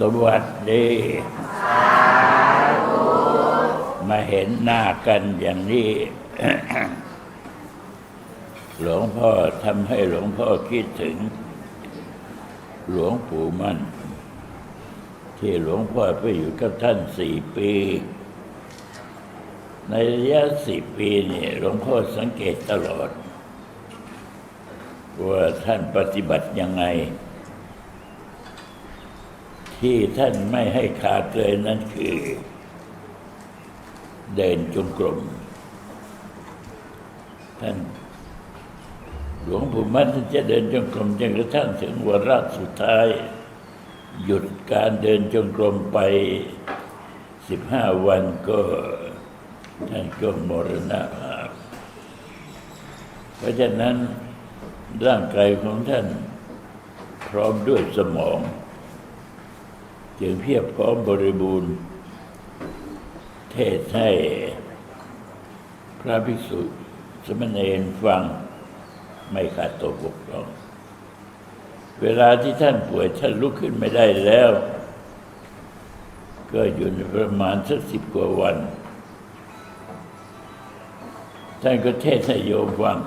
สวัสดีมาเห็นหน้ากันอย่างนี้ หลวงพ่อทำให้หลวงพ่อคิดถึง หลวงปู่มั่น ที่หลวงพ่อไปอยู่กับท่านสี่ปี ในระยะสี่ปีนี่หลวงพ่อสังเกตตลอด ว่าท่านปฏิบัติยังไง ที่ท่านไม่ให้ขาดเลยนั่นคือ เดินจงกรมท่านหลวงปู่มั่นท่านจะเดินจงกรมจนกระทั่งถึงวาระสุดท้าย หยุดการเดินจงกรมไปสิบห้าวันก็ท่านก็มรณภาพ เพราะฉะนั้นร่างกายของท่านพร้อมด้วยสมอง จึงเพียบพร้อมบริบูรณ์ เทศให้พระภิกษุสมณเณรฟังไม่ขาดตกบกพร่อง เวลาที่ท่านป่วยท่านลุกขึ้นไม่ได้แล้ว ก็อยู่ในประมาณสักสิบกว่าวัน ท่านก็เทศให้โยมฟัง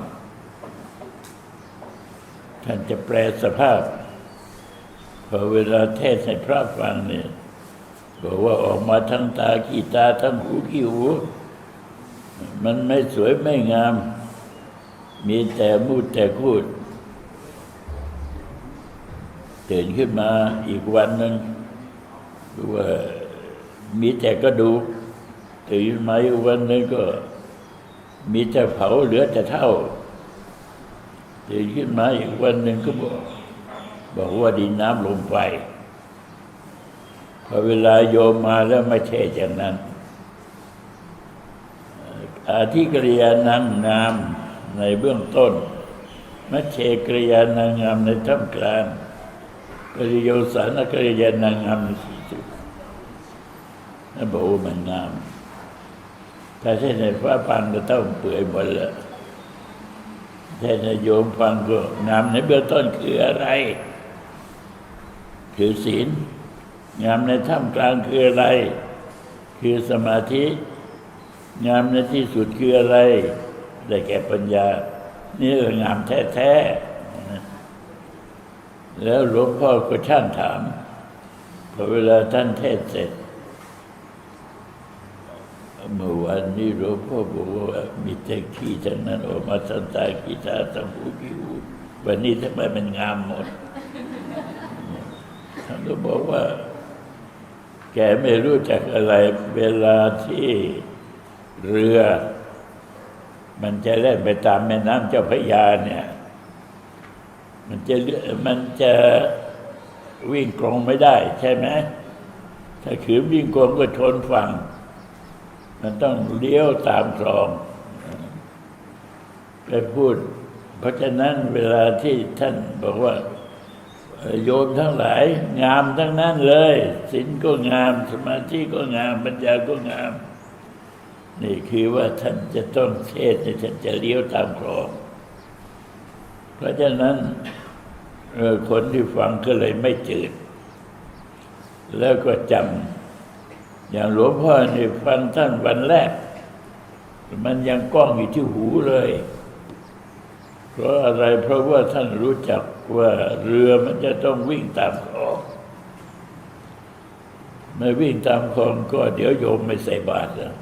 ท่านจะแปลสภาพ พอเวลาเทศให้พระฟังเนี่ยบอกว่าออกมาทั้งตาขี้ตาทั้งหูขี้หู มันไม่สวยไม่งาม มีแต่มูดแต่คูดตื่นขึ้นมาอีกวันหนึ่งว่ามีแต่กระดูกตื่นขึ้นมาอีกวันหนึ่งก็ มีแต่เผาเหลือแต่เท่าตื่นขึ้นมาอีกวันหนึ่งก็บอก บอกว่าดินน้ำลมไฟพอเวลาโยมมาแล้วไม่ใช่อย่างนั้น อาทิกริยานางงามในเบื้องต้น มัชเชกริยานางงามในท่ามกลางกริโยสานกริยานางงามในที่สุดนั่นบอกว่ามันงามถ้าใช่ในฟ้าฟังก็ต้องเปื่อยหมดล้วถ้าในโยมฟังก็งามในเบื้องต้นคืออะไร คือศีล งามในท่ามกลางคืออะไร คือสมาธิ งามในที่สุดคืออะไร ได้แก่ปัญญา นี่เอองามแท้ๆ แล้วหลวงพ่อก็ช่างถามพอเวลาท่านเทศเสร็จเมื่อวันนี้หลวงพ่อบอกว่ามีแต่ขี้ทั้งนั้นออกมาทั้งตาขี้ตาทั้งหูขี้หูวันนี้ทำไมมันงามหมด ก็บอกว่า แกไม่รู้จักอะไร เวลาที่เรือ มันจะเล่นไปตามแม่น้ำเจ้าพระยาเนี่ย มันจะมันจะวิ่งกรงไม่ได้ ใช่ไหมถ้าขืนวิ่งกรงก็ชนฝั่ง มันต้องเลี้ยวตามคลองไปพูด เพราะฉะนั้นเวลาที่ท่านบอกว่า โยมทั้งหลาย งามทั้งนั้นเลยศีลก็งาม สมาธิก็งาม ปัญญาก็งาม นี่คือว่าท่านจะต้องเทศน์ท่านจะเลี้ยวตามคลองเพราะฉะนั้นคนที่ฟังก็เลยไม่จืด แล้วก็จำอย่างหลวงพ่อนี่ฟังท่านวันแรก มันยังก้องอยู่ที่หูเลย เพราะอะไรเพราะว่าท่านรู้จัก ว่าเรือมันจะต้องวิ่งตามคลองไม่วิ่งตามคลองก็เดี๋ยวโยมไม่ใส่บาตรแล้ว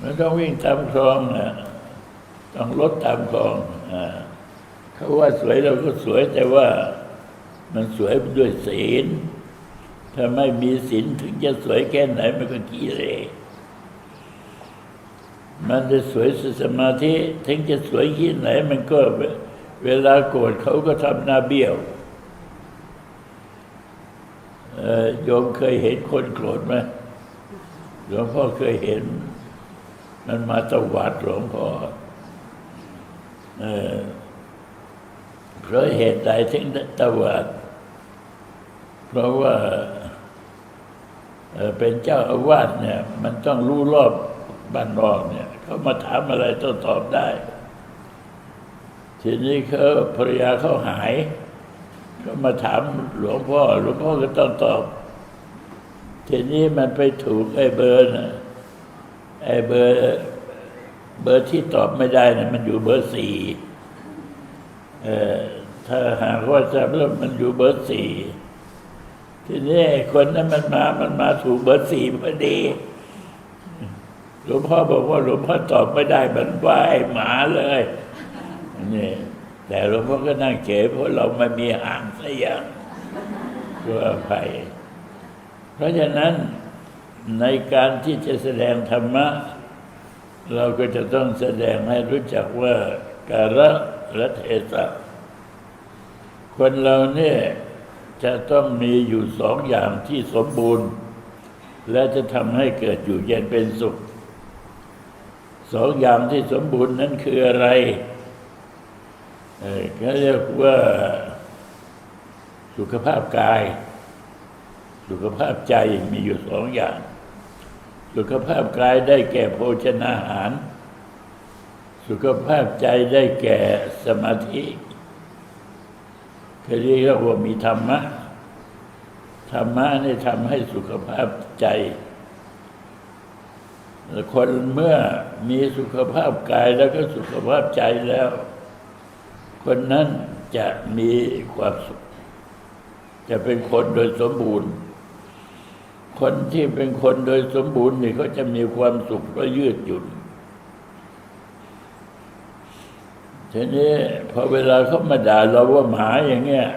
มันต้องวิ่งตามคลองนะต้องลดตามคลองอเขาว่าสวยเราก็สวยแต่ว่ามันสวยด้วยศีลถ้าไม่มีศีลถึงจะสวยแค่ไหนมันก็กิเลส มันจะสวยสุดสมาธิถึงจะสวยที่ไหน มันก็เวลาโกรธเขาก็ทำหน้าเบี้ยวเอ่อโยมเคยเห็นคนโกรธไหมหลวงพ่อเคยเห็น มันมาตวาดหลวงพ่อเพราะเหตุใดถึงตวาดเพราะว่าเป็นเจ้าอาวาสเนี่ย มันต้องรู้รอบบ้านนอกเนี่ย เขามาถามอะไรต้องตอบได้ ทีนี้เขาภรรยาเขาหายก็มาถามหลวงพ่อ หลวงพ่อก็ต้องตอบ ทีนี้มันไปถูกไอ้เบอร์นะไอ้เบอร์เบอร์ที่ตอบไม่ได้นะมันอยู่เบอร์สี่เออถ้าหากว่าจำแล้วมันอยู่เบอร์สี่ทีนี้ไอ้คนนั้นมันมา มันมาถูกเบอร์สี่พอดี หลวงพ่อบอกว่าหลวงพ่อตอบไม่ได้มันว่าไอ้หมาเลยนี่แต่หลวงพ่อก็นั่งเฉยเพราะเราไม่มีห่างสักอย่างก็อภัยเพราะฉะนั้นในการที่จะแสดงธรรมะ เราก็จะต้องแสดงให้รู้จักว่าการะและเทศะคนเราเนี่ยจะต้องมีอยู่สองอย่างที่สมบูรณ์ และจะทำให้เกิดอยู่เย็นเป็นสุข สองอย่างที่สมบูรณ์นั้นคืออะไรเอ่อเขาเรียกว่าสุขภาพกาย สุขภาพใจมีอยู่สองอย่าง สุขภาพกายได้แก่โภชนาหาร สุขภาพใจได้แก่สมาธิเขาเรียกว่ามีธรรมะ ธรรมะนี่ทำให้สุขภาพใจ คนเมื่อมีสุขภาพกายแล้วก็สุขภาพใจแล้ว คนนั้นจะมีความสุข จะเป็นคนโดยสมบูรณ์ คนที่เป็นคนโดยสมบูรณ์นี่เขาจะมีความสุขและยืดหยุ่นทีนี้พอเวลาเขามาด่าเราว่าหมาอย่างเงี้ย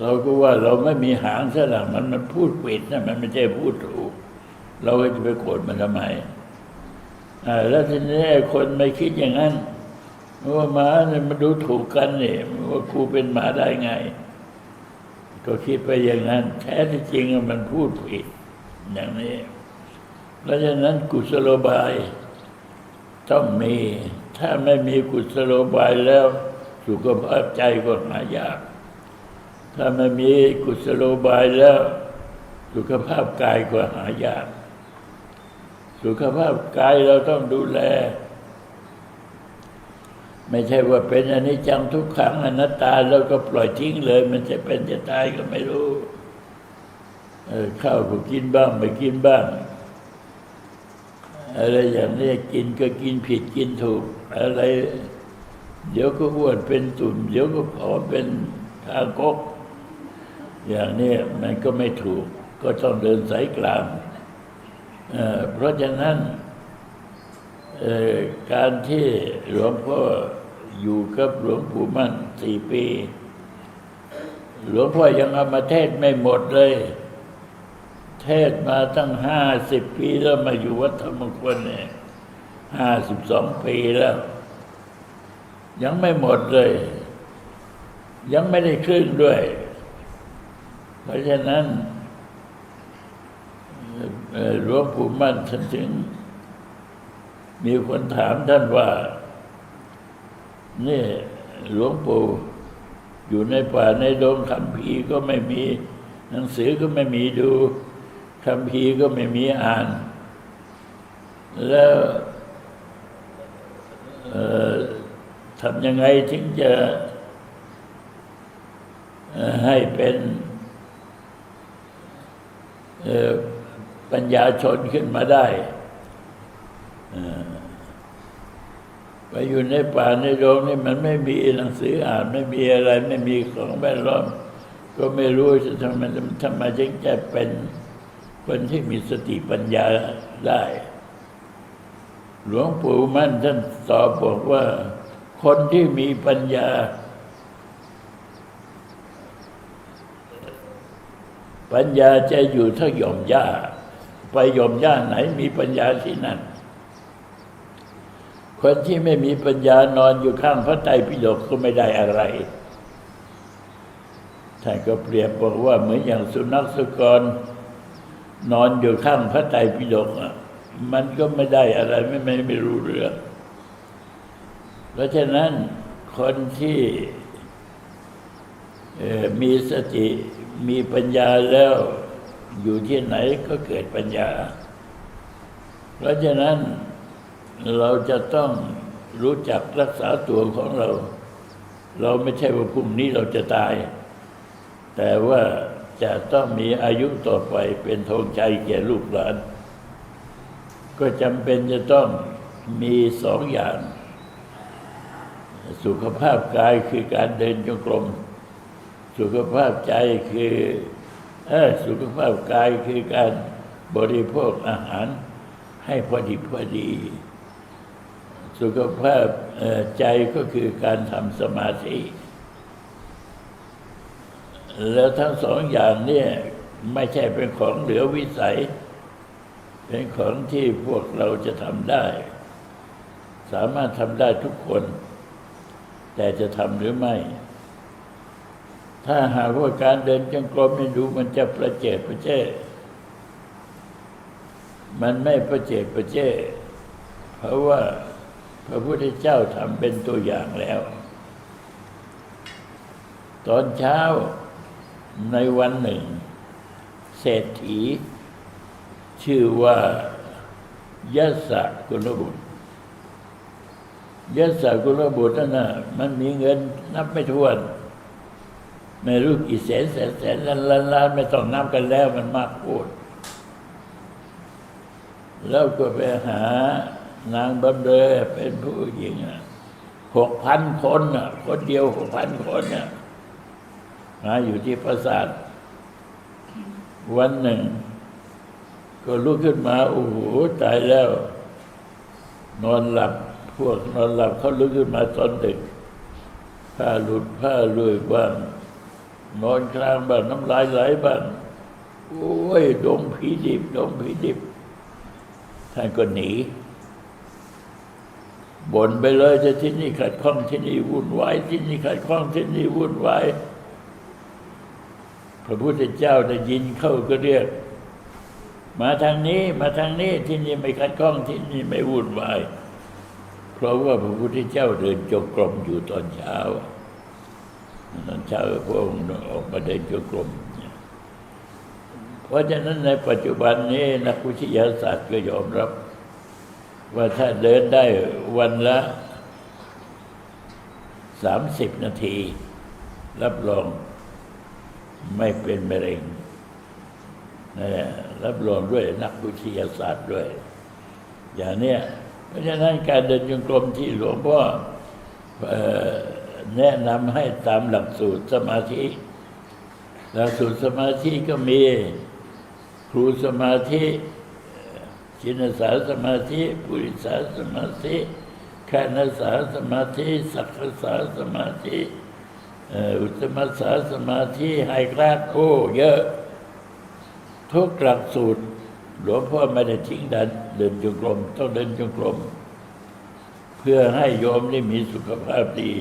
เราก็ว่าเราไม่มีหางซะละมันมันพูดปิดนะมันไม่ใช่พูดถูก เราก็จะไปโกรธมันทำไมแล้วทีนี้คนไม่คิดอย่างนั้นว่าหมาเนี่ยมันดูถูกกันเนี่ยว่าครูเป็นหมาได้ไง ก็คิดไปอย่างนั้น แท้ที่จริงมันพูดผิดอย่างนี้เพราะฉะนั้นกุศโลบายต้องมี ถ้าไม่มีกุศโลบายแล้ว สุขภาพใจก็หายาก ถ้าไม่มีกุศโลบายแล้ว สุขภาพกายก็หายาก สุขภาพกายเราต้องดูแล ไม่ใช่ว่าเป็นอนิจจังทุกขังอนัตตาแล้วก็ปล่อยทิ้งเลย มันจะเป็นจะตายก็ไม่รู้เออข้าวก็กินบ้างไม่กินบ้าง อะไรอย่างนี้กินก็กินผิดกินถูก อะไร เดี๋ยวก็อ้วนเป็นตุ่มเดี๋ยวก็ผอมเป็นทางกกอย่างนี้มันก็ไม่ถูก ก็ต้องเดินสายกลาง เพราะฉะนั้นการที่หลวงพ่ออยู่กับหลวงปู่มั่นสี่ปี หลวงพ่อยังเอามาเทศไม่หมดเลย เทศมาตั้งห้าสิบปีแล้วมาอยู่วัดธรรมควรเนี่ยห้าสิบสองปีแล้ว ยังไม่หมดเลย ยังไม่ได้ครึ่งด้วย เพราะฉะนั้น หลวงปู่มั่นท่านถึง มีคนถามท่านว่า นี่หลวงปู่อยู่ในป่าในดงคำพีก็ไม่มี หนังสือก็ไม่มีดูคำพีก็ไม่มีอ่าน แล้วทำยังไงถึงจะให้เป็น ปัญญาชนขึ้นมาได้ไปอยู่ในป่าในโรงนี่มันไม่มีหนังสืออ่านไม่มีอะไร ไม่มีของแวดล้อมก็ไม่รู้จะทำไมทำไมจึงจะเป็นคนที่มีสติปัญญาได้ หลวงปู่มั่นท่านตอบบอกว่า คนที่มีปัญญา ปัญญาจะอยู่ทั้งหย่อมหญ้า ไปยอมหญ้าไหนมีปัญญาที่นั่น คนที่ไม่มีปัญญานอนอยู่ข้างพระไตรปิฎกก็ไม่ได้อะไรท่านก็เปรียบบอกว่าเหมือนอย่างสุนัขสุกร นอนอยู่ข้างพระไตรปิฎกมันก็ไม่ได้อะไรไม่ไม่ไม่รู้เรื่อง เพราะฉะนั้นคนที่มีสติมีปัญญาแล้ว อยู่ที่ไหนก็เกิดปัญญา เพราะฉะนั้นเราจะต้องรู้จักรักษาตัวของเรา เราไม่ใช่ว่าพรุ่งนี้เราจะตาย แต่ว่าจะต้องมีอายุต่อไปเป็นธงชัยแก่ลูกหลาน ก็จำเป็นจะต้องมีสองอย่าง สุขภาพกายคือการเดินจงกรม สุขภาพใจคือ เออสุขภาพกายคือการบริโภคอาหารให้พอดีพอดี สุขภาพใจก็คือการทำสมาธิ แล้วทั้งสองอย่างเนี่ยไม่ใช่เป็นของเหลือวิสัย เป็นของที่พวกเราจะทำได้ สามารถทำได้ทุกคน แต่จะทำหรือไม่ ถ้าหากว่าการเดินจงกรมนี่ดูมันจะประเจิดประเจ้มันไม่ประเจิดประเจ้เพราะว่าพระพุทธเจ้าทำเป็นตัวอย่างแล้ว ตอนเช้าในวันหนึ่ง เศรษฐี ชื่อว่ายศสกุลบุตรยศสกุลบุตรนั่นน่ะมันมีเงินนับไม่ถ้วน ไม่รู้กี่แสนแสนแสนล้านล้านล้านไม่ต้องนับกันแล้วมันมากพูด แล้วก็ไปหานางบำเรอเป็นผู้หญิงหกพันคนน่ะ คนเดียวหกพันคนน่ะมาอยู่ที่ปราสาทวันหนึ่ง ก็ลุกขึ้นมาโอ้โหตายแล้ว นอนหลับ พวกนอนหลับเขาลุกขึ้นมาตอนดึกผ้าหลุดผ้าลุยบ้าง นอนกลางบ้างน้ำลายไหลบ้างโอ้ยดงผีดิบดงผีดิบ ท่านก็หนีบ่นไปเลยจะที่นี่ขัดข้องที่นี่วุ่นวายที่นี่ขัดข้องที่นี่วุ่นวายพระพุทธเจ้าได้ยินเข้าก็เรียก มาทางนี้มาทางนี้ที่นี่ไม่ขัดข้องที่นี่ไม่วุ่นวาย เพราะว่าพระพุทธเจ้าเดินจงกรมอยู่ตอนเช้า ตอนเช้าพระองค์ออกมาเดินจงกรมเพราะฉะนั้นในปัจจุบันนี้นักวิทยาศาสตร์ก็ยอมรับ ว่าถ้าเดินได้วันละสามสิบนาที รับรองไม่เป็นมะเร็งนะรับรองด้วยนักวิทยาศาสตร์ด้วย อย่างเนี้ยเพราะฉะนั้นการเดินจงกรมที่หลวงพ่อเอ่อ แนะนำให้ตามหลักสูตรสมาธิ หลักสูตรสมาธิก็มีครูสมาธิชินสาสมาธิปุริสาสมาธิคานสาสมาธิสักสาสมาธิอุตตมสาสมาธิไฮกราดโอ้เยอะ ทุกหลักสูตร หลวงพ่อไม่ได้ทิ้งดันเดินจงกรมต้องเดินจงกรมเพื่อให้โยมได้มีสุขภาพดี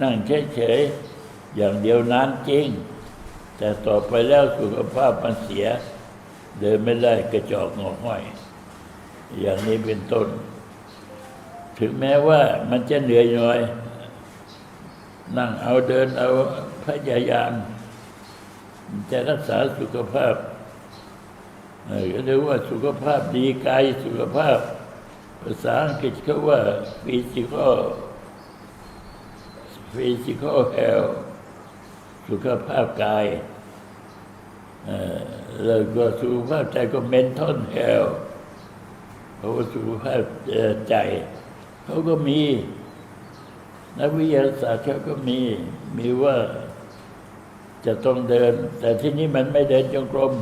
นั่งเฉยๆอย่างเดียวนานจริง แต่ต่อไปแล้วสุขภาพมันเสีย เดินไม่ได้กระจอกงอห้อย อย่างนี้เป็นต้น ถึงแม้ว่ามันจะเหนื่อยหน่อย นั่งเอาเดินเอาพยายาม จะรักษาสุขภาพเออก็เรียกว่าสุขภาพดีกายสุขภาพ ภาษาอังกฤษเขาว่า physical physical health สุขภาพกายเอ่อแล้วก็สุขภาพใจก็ mental health เพราะว่าสุขภาพใจ เขาก็มี นักวิทยาศาสตร์เขาก็มี มีว่าจะต้องเดิน แต่ที่นี้มันไม่เดินจงกรม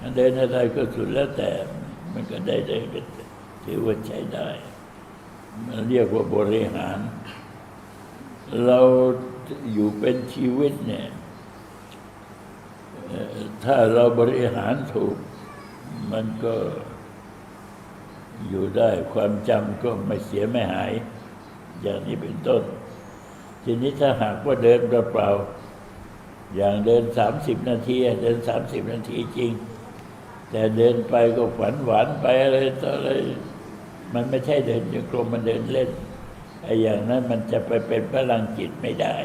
มันเดินอะไรก็สุดแล้วแต่ มันก็ได้ได้ก็ถือว่าใช้ได้ มันเรียกว่าบริหาร เราอยู่เป็นชีวิตเนี่ย ถ้าเราบริหารถูก มันก็อยู่ได้ความจำก็ไม่เสียไม่หาย อย่างนี้เป็นต้น ทีนี้ถ้าหากว่าเดินเปล่าๆอย่างเดินสามสิบนาที เดินสามสิบนาทีจริง แต่เดินไปก็ฝันหวานไปอะไรต่ออะไร มันไม่ใช่เดินจงกรมมันเดินเล่น ไอ้อย่างนั้นมันจะไปเป็นพลังจิตไม่ได้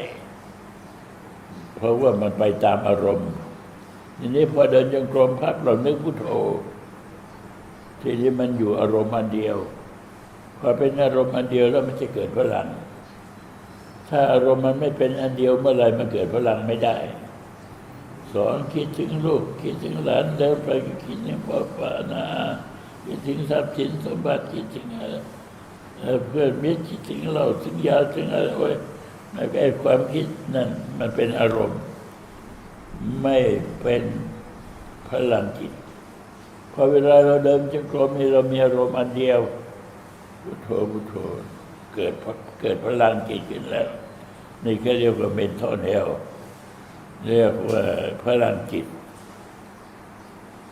เพราะว่ามันไปตามอารมณ์ทีนี้พอเดินจงกรมพักเรานึกพุทโธทีนี้มันอยู่อารมณ์อันเดียวพอเป็นอารมณ์อันเดียวแล้วมันจะเกิดพลัง ถ้าอารมณ์มันไม่เป็นอันเดียวเมื่อไหรมันเกิดพลังไม่ได้ สอนคิดถึงลูก คิดถึงหลานเดินไปคิดถึงพ่อป้านาคิดถึงทรัพย์สินสมบัติคิดถึงอะไร เออเพื่อนมิตรคิดถึงเราถึงยาถึงอะไรโอ้ไอ้ความคิดนั่นมันเป็นอารมณ์ ไม่เป็นพลังจิตพอเวลาเราเดินจงกรมนี่เรามีอารมณ์อันเดียวพุทโธพุทโธเกิดเกิดพลังจิตขึ้นแล้ว นี่ก็เรียกว่าเป็นท่อนแถวเรียกว่าพลังจิต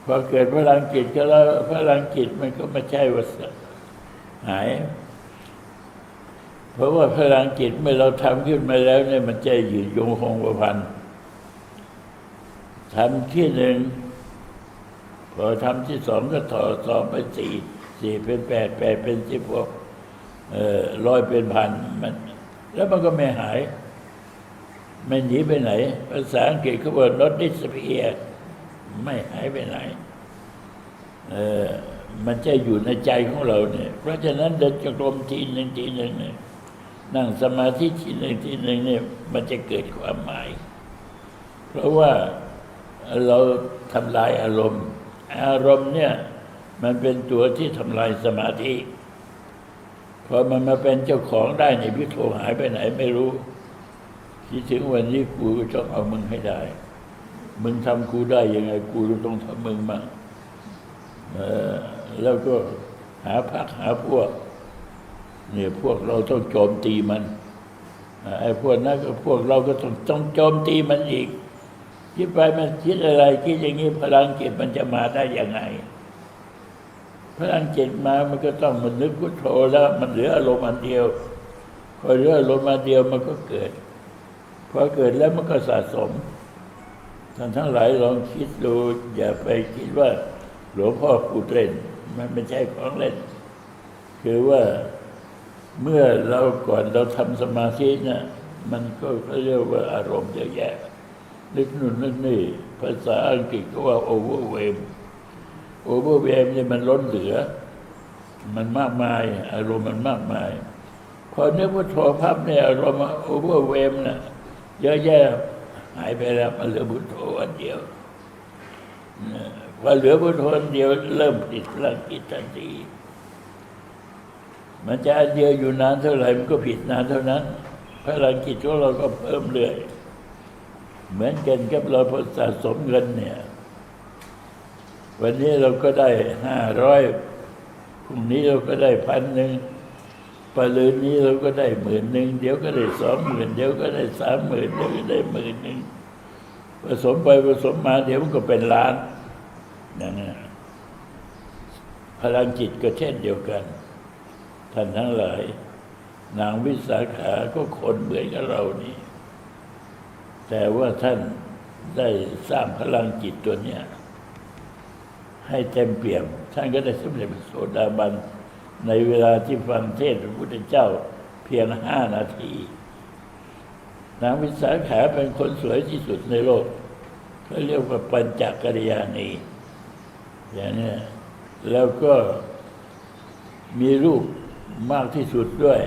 พอเกิดพลังจิตก็แล้วพลังจิตมันก็ไม่ใช่ว่าหาย เพราะว่าพลังจิตเมื่อเราทำขึ้นมาแล้วเนี่ยมันจะยืนยงคงกระพันทำที่หนึ่งพอทำที่สองก็ต่อสองไปสี่สี่เป็นแปดแปดเป็นสิบหกเอ่อร้อยเป็นพันมัน แล้วมันก็ไม่หายไม่หนีไปไหน ภาษาอังกฤษเขาบอก not disappear ไม่หายไปไหนเออมันจะอยู่ในใจของเราเนี่ย เพราะฉะนั้นเดินจงกรมทีหนึ่งทีหนึ่งเนี่ย นั่งสมาธิทีหนึ่งทีหนึ่งเนี่ยมันจะเกิดความหมาย เพราะว่าเราทำลายอารมณ์ อารมณ์เนี่ยมันเป็นตัวที่ทำลายสมาธิพอมันมาเป็นเจ้าของได้ในพิโทหายไปไหนไม่รู้คิดถึงวันนี้กูก็ต้องเอามึงให้ได้ มึงทำกูได้ยังไงกูต้องทำมึงมั่งแล้วก็หาพักหาพวก เนี่ยพวกเราต้องโจมตีมันไอ้พวกนั้นก็พวกเราก็ต้องต้องโจมตีมันอีก คิดไปมันคิดอะไรคิดอย่างนี้พลังจิตมันจะมาได้ยังไง พลังจิตมามันก็ต้องมันนึกพุทโธแล้ว มันเหลืออารมณ์อันเดียวพอเหลืออารมณ์อันเดียวมันก็เกิดพอเกิดแล้วมันก็สะสมท่านทั้งหลายลองคิดดูอย่าไปคิดว่า หลวงพ่อพูดเล่น มันไม่ใช่ของเล่น คือว่า เมื่อเราก่อนเราทำสมาธินะมันก็เรียกว่าอารมณ์เยอะแยะนึกนู่นนึกนี่ ภาษาอังกฤษก็ว่า overwhelm overwhelm เนี่ยมันล้นเหลือ มันมากมาย อารมณ์มันมากมาย พอนึกว่าโทพับเนี่ยอารมณ์ overwhelm นะเยอะแยะหายไปแล้วมันเหลือพุทโธอันเดียวพอเหลือพุทโธอันเดียวเริ่มติดพลังจิตทันที มันจะอันเดียวอยู่นานเท่าไหร่มันก็ผิดนานเท่านั้นพลังจิตของเราก็เพิ่มเรื่อย เหมือนกันกับเราพอสะสมเงินเนี่ย วันนี้เราก็ได้ห้าร้อยพรุ่งนี้เราก็ได้พันหนึ่งปลืนนี้เราก็ได้หมื่นหนึ่งเดี๋ยวก็ได้สองหมื่นเดี๋ยวก็ได้สามหมื่นเดี๋ยวก็ได้หมื่นหนึ่งผสมไปผสมมาเดี๋ยวมันก็เป็นล้านอย่างนั้พลังจิตก็เช่นเดียวกัน ท่านทั้งหลาย นางวิสาขาก็คนเหมือนกับเรานี่ แต่ว่าท่านได้สร้างพลังจิตตัวเนี้ยให้เต็มเปี่ยม ท่านก็ได้สำเร็จเป็นโสดาบัน ในเวลาที่ฟังเทศน์พระพุทธเจ้าเพียงห้านาที นางวิสาขาเป็นคนสวยที่สุดในโลกเขาเรียกว่าปัญจกัลยาณีอย่างนี้แล้วก็มีรูป มากที่สุดด้วย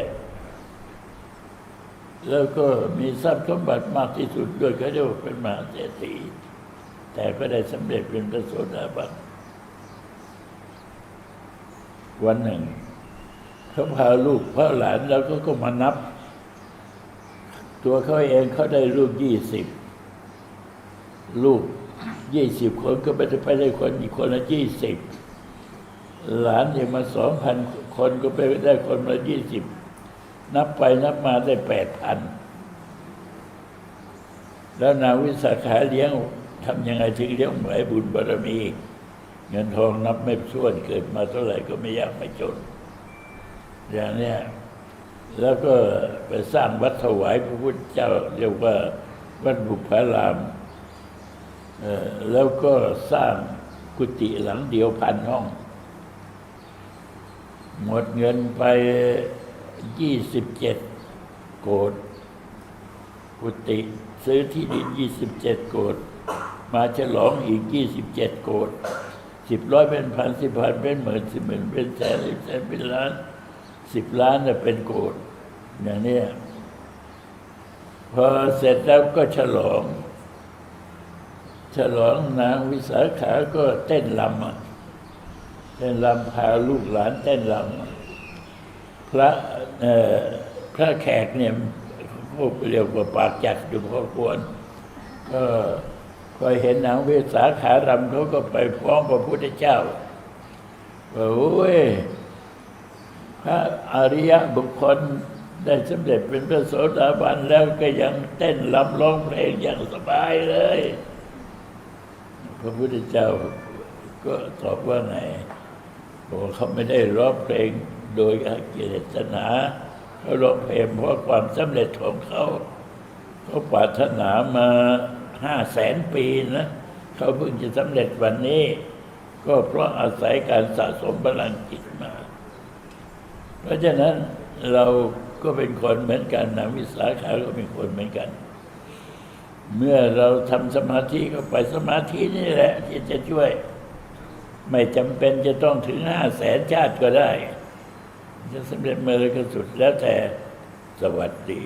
แล้วก็มีทรัพย์สมบัติมากที่สุดด้วยเขาเรียกว่าเป็นมหาเศรษฐีแต่ก็ได้สำเร็จเป็นพระโสดาบันวันหนึ่ง เขาพาลูกพาหลานแล้วก็ก็มานับ ตัวเขาเองเขาได้ลูกยี่สิบลูกยี่สิบคนก็ไปได้ไปได้คนอีกคนละยี่สิบหลานอย่างมาสองพัน คนก็ไปได้คนละยี่สิบนับไปนับมาได้แปดพันแล้วนางวิสาขาเลี้ยงทำยังไงถึงเลี้ยงไหวบุญบารมี เงินทองนับไม่ถ้วนเกิดมาเท่าไหร่ก็ไม่ยากไม่จน อย่างเนี้ยแล้วก็ไปสร้างวัดถวายพระพุทธเจ้าเรียกว่าวัดบุพารามแล้วก็สร้างกุฏิหลังเดียวพันห้อง หมดเงินไปยี่สิบเจ็ดโกดกุฏิซื้อที่ดินยี่สิบเจ็ดโกดมาฉลองอีกยี่สิบเจ็ดโกดสิบร้อยเป็นพันสิบพันเป็นหมื่นสิบหมื่นเป็นแสนสิบแสนเป็นล้านสิบล้านน่ะเป็นโกดอย่างนี้พอเสร็จแล้วก็ฉลอง ฉลองนางวิสาขาก็เต้นลำอะ เต้นลำพาลูกหลานเต้นลำพระพระแขกเนี่ยพวกเรียกว่าปากจัดอยู่พอควรก็พอยเห็นนางเวสาขารำเขาก็ไปฟ้องพระพุทธเจ้าว่าโอ้ยพระอริยบุคคลได้สำเร็จเป็นพระโสดาบันแล้วก็ยังเต้นรำร้องเพลงอย่างสบายเลย พระพุทธเจ้าก็ตอบว่าไง บอกว่าเขาไม่ได้ร้องเพลงโดยอเจตนาเขาร้องเพลงเพราะความสำเร็จของเขาเขาปรารถนามาห้าแสนปีนะเขาเพิ่งจะสำเร็จวันนี้ ก็เพราะอาศัยการสะสมพลังจิตมา เพราะฉะนั้นเราก็เป็นคนเหมือนกันนะวิสาขาก็เป็นคนเหมือนกัน เมื่อเราทำสมาธิเข้าไปสมาธินี่แหละที่จะช่วย ไม่จำเป็นจะต้องถึงห้าแสนชาติก็ได้ จะสำเร็จเมื่อไรก็สุดแล้วแต่สวัสดี